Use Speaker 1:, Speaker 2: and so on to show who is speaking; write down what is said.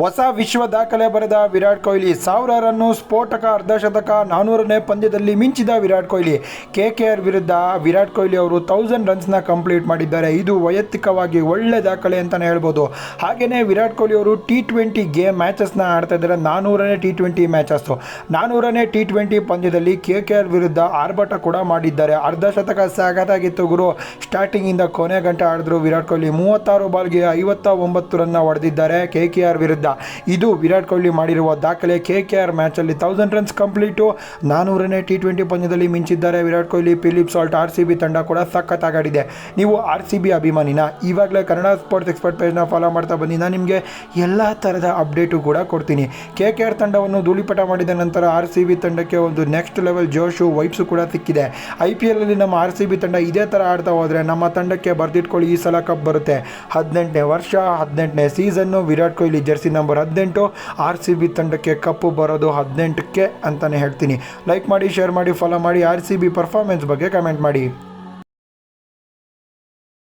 Speaker 1: ಹೊಸ ವಿಶ್ವ ದಾಖಲೆ ಬರೆದ ವಿರಾಟ್ ಕೊಹ್ಲಿ ಸಾವಿರ ರನ್ನು ಸ್ಫೋಟಕ ಅರ್ಧಶತಕ ನಾನ್ನೂರನೇ ಪಂದ್ಯದಲ್ಲಿ ಮಿಂಚಿದ Virat Kohli. K K R ವಿರುದ್ಧ ವಿರಾಟ್ ಕೊಹ್ಲಿ ಅವರು ತೌಸಂಡ್ ರನ್ಸ್ನ ಕಂಪ್ಲೀಟ್ ಮಾಡಿದ್ದಾರೆ. ಇದು ವೈಯಕ್ತಿಕವಾಗಿ ಒಳ್ಳೆ ದಾಖಲೆ ಅಂತಲೇ ಹೇಳ್ಬೋದು. ಹಾಗೆಯೇ ವಿರಾಟ್ ಕೊಹ್ಲಿ ಅವರು ಟಿ ಟ್ವೆಂಟಿ ಗೇಮ್ ಮ್ಯಾಚಸ್ನ ಆಡ್ತಾ ಇದ್ದಾರೆ. ನಾನ್ನೂರನೇ ಟಿ ಟ್ವೆಂಟಿ ಮ್ಯಾಚಸ್ಸು ನಾನ್ನೂರನೇ ಟಿ ಟ್ವೆಂಟಿ ಪಂದ್ಯದಲ್ಲಿ ಕೆ ಕೆ ಆರ್ ವಿರುದ್ಧ ಆರ್ಭಟ ಕೂಡ ಮಾಡಿದ್ದಾರೆ. ಅರ್ಧಶತಕ ಸಾಗತಾಗಿತ್ತು ಗುರು. ಸ್ಟಾರ್ಟಿಂಗಿಂದ ಕೊನೆ ಗಂಟೆ ಆಡಿದ್ರು ವಿರಾಟ್ ಕೊಹ್ಲಿ. ಮೂವತ್ತಾರು ಬಾಲ್ಗೆ ಐವತ್ತ ಒಂಬತ್ತು ರನ್ನ ಹೊಡೆದಿದ್ದಾರೆ ಕೆ ಕೆ ಆರ್ ವಿರುದ್ಧ. ಇದು ವಿರಾಟ್ ಕೊಹ್ಲಿ ಮಾಡಿರುವ ದಾಖಲೆ. ಕೆ ಕೆ ಆರ್ ಮ್ಯಾಚಲ್ಲಿ ತೌಸಂಡ್ ರನ್ಸ್ ಕಂಪ್ಲೀಟು ನಾನ್ನೂರನೇ ಟಿ ಟ್ವೆಂಟಿ ಪಂದ್ಯದಲ್ಲಿ ಮಿಂಚಿದ್ದಾರೆ Virat Kohli. Philip Salt R C B ತಂಡ ಕೂಡ ಸಖತ್ತಾಗಾಡಿದೆ. ನೀವು ಆರ್ ಸಿ ಬಿ ಅಭಿಮಾನಿನ? ಇವಾಗಲೇ ಕನ್ನಡ ಸ್ಪೋರ್ಟ್ಸ್ ಎಕ್ಸ್ಪರ್ಟ್ ಪೇಜ್ನ ಫಾಲೋ ಮಾಡ್ತಾ ಬನ್ನಿ. ನಾನು ನಿಮಗೆ ಎಲ್ಲ ಥರದ ಅಪ್ಡೇಟು ಕೂಡ ಕೊಡ್ತೀನಿ. ಕೆ ಕೆ ಆರ್ ತಂಡವನ್ನು ಧೂಳಿಪಟ ಮಾಡಿದ ನಂತರ ಆರ್ ಸಿ ಬಿ ತಂಡಕ್ಕೆ ಒಂದು ನೆಕ್ಸ್ಟ್ ಲೆವೆಲ್ ಜೋಶು ವೈಬ್ಸು ಕೂಡ ಸಿಕ್ಕಿದೆ. ಐ ಪಿ ಎಲ್ ಅಲ್ಲಿ ನಮ್ಮ ಆರ್ ಸಿ ಬಿ ತಂಡ ಇದೇ ಥರ ಆಡ್ತಾ ಹೋದರೆ ನಮ್ಮ ತಂಡಕ್ಕೆ ಬರ್ದಿಟ್ಕೊಳ್ಳಿ. ಈ ಸಲ ಕಪ್ ಬರುತ್ತೆ. ಹದಿನೆಂಟನೇ ವರ್ಷ, ಹದಿನೆಂಟನೇ season Virat Kohli jersey number ಹದಿನೆಂಟು, ಆರ್ ಸಿ ಬಿ ತಂಡಕ್ಕೆ ಕಪ್ಪು ಬರೋದು ಹದಿನೆಂಟಕ್ಕೆ ಅಂತಲೇ ಹೇಳ್ತೀನಿ. ಲೈಕ್ ಮಾಡಿ ಶೇರ್ ಮಾಡಿ ಫಾಲೋ ಮಾಡಿ, ಆರ್ ಸಿ ಬಿ ಪರ್ಫಾರ್ಮೆನ್ಸ್ ಬಗ್ಗೆ ಕಮೆಂಟ್ ಮಾಡಿ.